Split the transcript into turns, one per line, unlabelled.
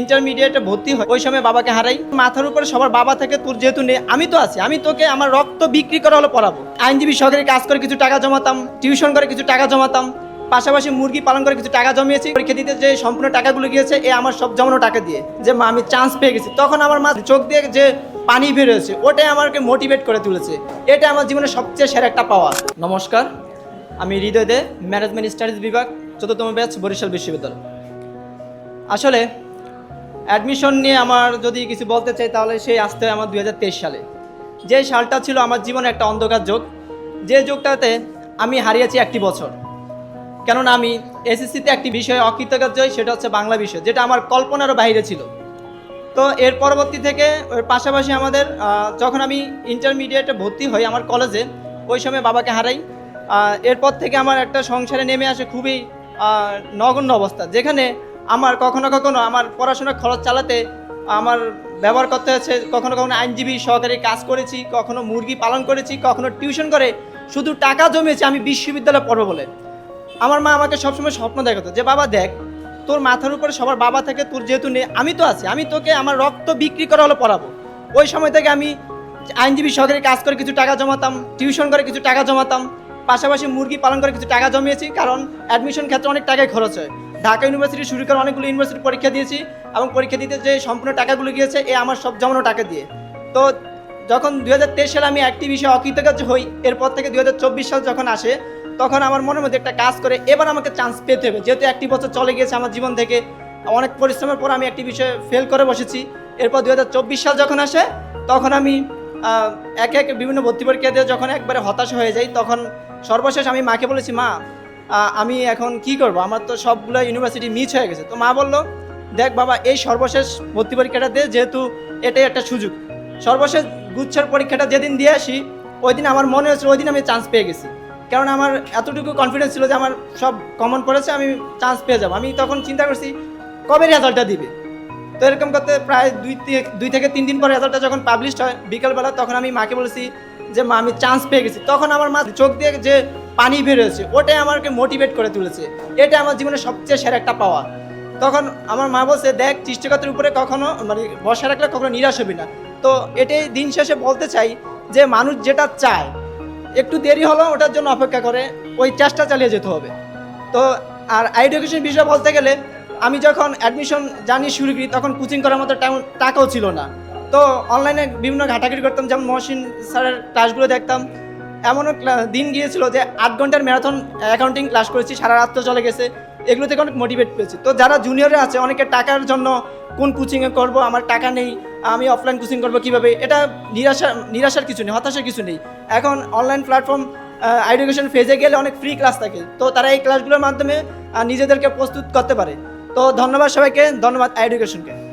ইন্টারমিডিয়েটে ভর্তি হয়, ওই সময় বাবাকে হারাই। মাথার উপরে সবার বাবা থেকে, তোর যেহেতু নেই, আমি তো আছি, আমি তোকে আমার রক্ত বিক্রি করে হলো পড়াবো। আইনজীবী সহকারী কাজ করে কিছু টাকা জমাতাম, টিউশন করে কিছু টাকা জমাতাম, পাশাপাশি মুরগি পালন করে কিছু টাকা জমিয়েছি, পরীক্ষা দিতে যে সম্পূর্ণ টাকাগুলো গিয়েছে, এ আমার সব জমানো টাকা দিয়ে, যে মা আমি চান্স পেয়ে গেছি। তখন আমার মা চোখ দিয়ে যে পানি বেরোয়েছে ওটাই আমাকে মোটিভেট করে তুলেছে। এটা আমার জীবনের সবচেয়ে সেরা একটা পাওয়া। নমস্কার, আমি হৃদয় দে ম্যানেজমেন্ট স্টাডিজ বিভাগ, চতুর্থম ব্যাচ বরিশাল বিশ্ববিদ্যালয়। আসলে অ্যাডমিশন নিয়ে আমার যদি কিছু বলতে চাই, তাহলে সেই আসতে হয় আমার দু হাজার তেইশ সালে। যে সালটা ছিল আমার জীবনে একটা অন্ধকার যোগ। যে যুগটাতে আমি হারিয়েছি একটি বছর। কেননা আমি এসএসসিতে একটি বিষয়ে অকৃতকার্য হই, সেটা হচ্ছে বাংলা বিষয়, যেটা আমার কল্পনারও বাইরে ছিল। তো এর পরবর্তী থেকে ওর পাশাপাশি আমাদের যখন আমি ইন্টারমিডিয়েটে ভর্তি হই আমার কলেজে ওই সময় বাবাকে হারাই। এরপর থেকে আমার একটা সংসারে নেমে আসে খুবই নগণ্য অবস্থা, যেখানে আমার কখনো কখনো আমার পড়াশোনার খরচ চালাতে, আমার ব্যবহার করতে হয়েছে কখনো কখনো আইনজীবী সহকারী কাজ করেছি, কখনো মুরগি পালন করেছি, কখনো টিউশন করে, শুধু টাকা জমিয়েছি আমি বিশ্ববিদ্যালয়ে পড়ব বলে। আমার মা আমাকে সবসময় স্বপ্ন দেখাতো যে, বাবা দেখ, তোর মাথার উপরে সবার বাবা থেকে, তোর যেহেতু নেই, আমি তো আছি, আমি তোকে আমার রক্ত বিক্রি করা হলো পড়াবো। ওই সময় থেকে আমি আইনজীবী সহকারী কাজ করে কিছু টাকা জমাতাম, টিউশন করে কিছু টাকা জমাতাম, পাশাপাশি মুরগি পালন করে কিছু টাকা জমিয়েছি, কারণ অ্যাডমিশন ক্ষেত্রে অনেক টাকাই খরচ হয়। ঢাকা ইউনিভার্সিটি শুরু করে অনেকগুলো ইউনিভার্সিটি পরীক্ষা দিয়েছি এবং পরীক্ষা দিতে যে সম্পূর্ণ টাকাগুলো গিয়েছে, এ আমার সব জমানো টাকা দিয়ে। তো যখন দু হাজার তেইশ সালে আমি একটি বিষয়ে অকৃতকার্য হই, এরপর থেকে দু হাজার চব্বিশ সাল যখন আসে, তখন আমার মনের মধ্যে একটা কাজ করে, এবার আমাকে চান্স পেতে হবে। যেহেতু একটি বছর চলে গিয়েছে আমার জীবন থেকে, অনেক পরিশ্রমের পর আমি একটি বিষয়ে ফেল করে বসেছি। এরপর দু হাজার চব্বিশ সাল যখন আসে, তখন আমি একে একে বিভিন্ন ভর্তি পরীক্ষা দিয়ে যখন একবারে হতাশ হয়ে যাই, তখন সর্বশেষ আমি মাকে বলেছি, মা আমি এখন কি করব? আমার তো সবগুলো ইউনিভার্সিটি মিস হয়ে গেছে। তো মা বলল, দেখ বাবা, এই সর্বশেষ ভর্তি পরীক্ষাটা দে, যেহেতু এটাই একটা সুযোগ। সর্বশেষ গুচ্ছের পরীক্ষাটা যেদিন দিয়ে আসি ওই দিন আমার মনে হয়েছিল ওই দিন আমি চান্স পেয়ে গেছি। কারণ আমার এতটুকু কনফিডেন্স ছিল যে আমার সব কমন পড়েছে, আমি চান্স পেয়ে যাব। আমি তখন চিন্তা করছি, কবে রেজাল্টটা দিবে? তো এরকম করতে প্রায় দুই দুই থেকে তিন দিন পর রেজাল্টটা যখন পাবলিশ হয়, বিকালবেলা, তখন আমি মাকে বলেছি যে, মা, আমি চান্স পেয়ে গেছি। তখন আমার মা চোখ দিয়ে যে পানি বেরোয়েছে ওটাই আমাকে মোটিভেট করে তুলেছে। এটা আমার জীবনের সবচেয়ে সেরা একটা পাওয়া। তখন আমার মা বলছে, দেখ চেষ্টাকাতের উপরে কখনো মানে বসা রাখলে কখনো নিরাশ হবি না। তো এটাই দিন শেষে বলতে চাই যে, মানুষ যেটা চায়, একটু দেরি হলো ওটার জন্য অপেক্ষা করে, ওই চেষ্টা চালিয়ে যেতে হবে। তো, আর এডুকেশন বিষয়ে বলতে গেলে, আমি যখন অ্যাডমিশন জানি শুরু করি, তখন কোচিং করার মতো তেমন টাকাও ছিল না। তো অনলাইনে বিভিন্ন ঘাটাঘাটি করতাম, যেমন মহসিন স্যারের ক্লাসগুলো দেখতাম এমনও দিন গিয়েছিল যে আট ঘণ্টার ম্যারাথন অ্যাকাউন্টিং ক্লাস করেছি, সারা রাত তো চলে গেছে। এগুলো থেকে অনেক মোটিভেট পেয়েছি। তো যারা জুনিয়রে আছে, অনেকে টাকার জন্য কোন কোচিংয়ে করব, আমার টাকা নেই, আমি অফলাইন কোচিং করব কীভাবে, এটা নিরাশা, নিরাশার কিছু নেই, হতাশার কিছু নেই। এখন অনলাইন প্ল্যাটফর্ম এডুকেশন ফেজে গেলে অনেক ফ্রি ক্লাস থাকে। তো তারা এই ক্লাসগুলোর মাধ্যমে নিজেদেরকে প্রস্তুত করতে পারে। তো ধন্যবাদ সবাইকে, ধন্যবাদ এডুকেশনকে